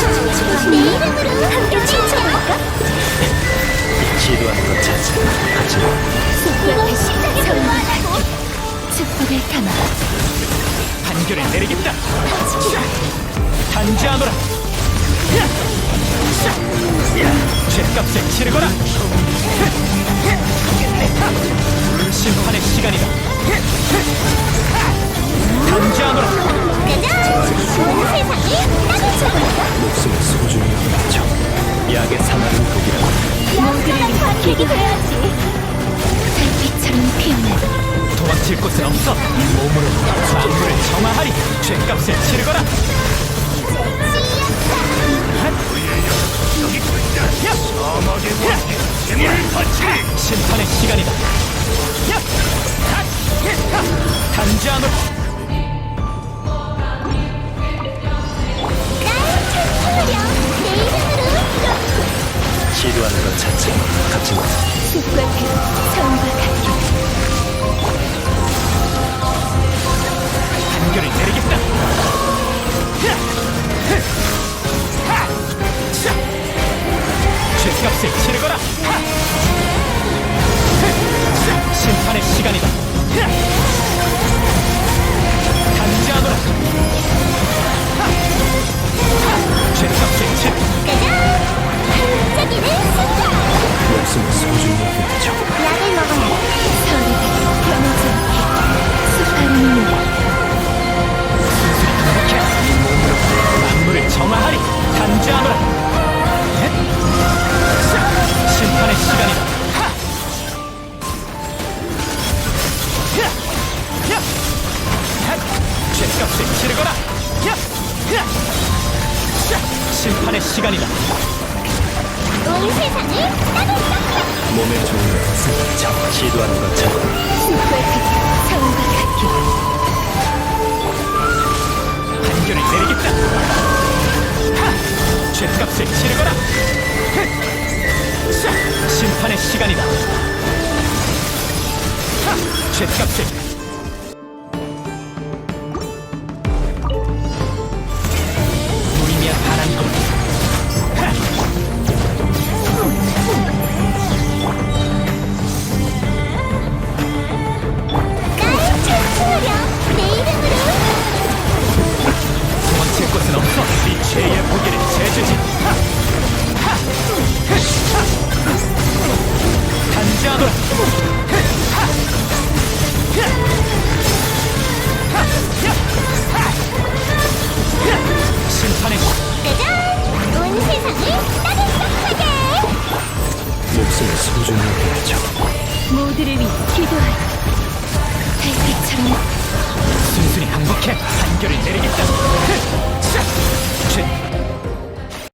내 이름으로 아노라 단죄하노라 죄값을 치르거라. 심판의 시간이다. 약의 사나운 독이라 모두를 위해 기도해야지 달빛처럼 피어나 도망칠 곳은 없어. 이 몸으로 만물을 정화하리. 죄값을 치르거라. 심판의 시간이다. 단지하노라. 시도하는 것 자체가 값진 숲과 그 성과 같게 값을 치르거라. 야! 야! 자, 심판의 시간이다. 온 세상을 따뜻하게 몸에 좋은 것은 저 시도하는 것 자체가 숲과 그 성과 같게 판결을 내리겠다. 하! 죄값을 치르거라. 흥! 자, 심판의 시간이다. 하! 죄값을 목숨을 소중히 여기죠. 모두를 위해 기도하라 달빛처럼 순순히 항복해 판결을 내리겠다. 흥!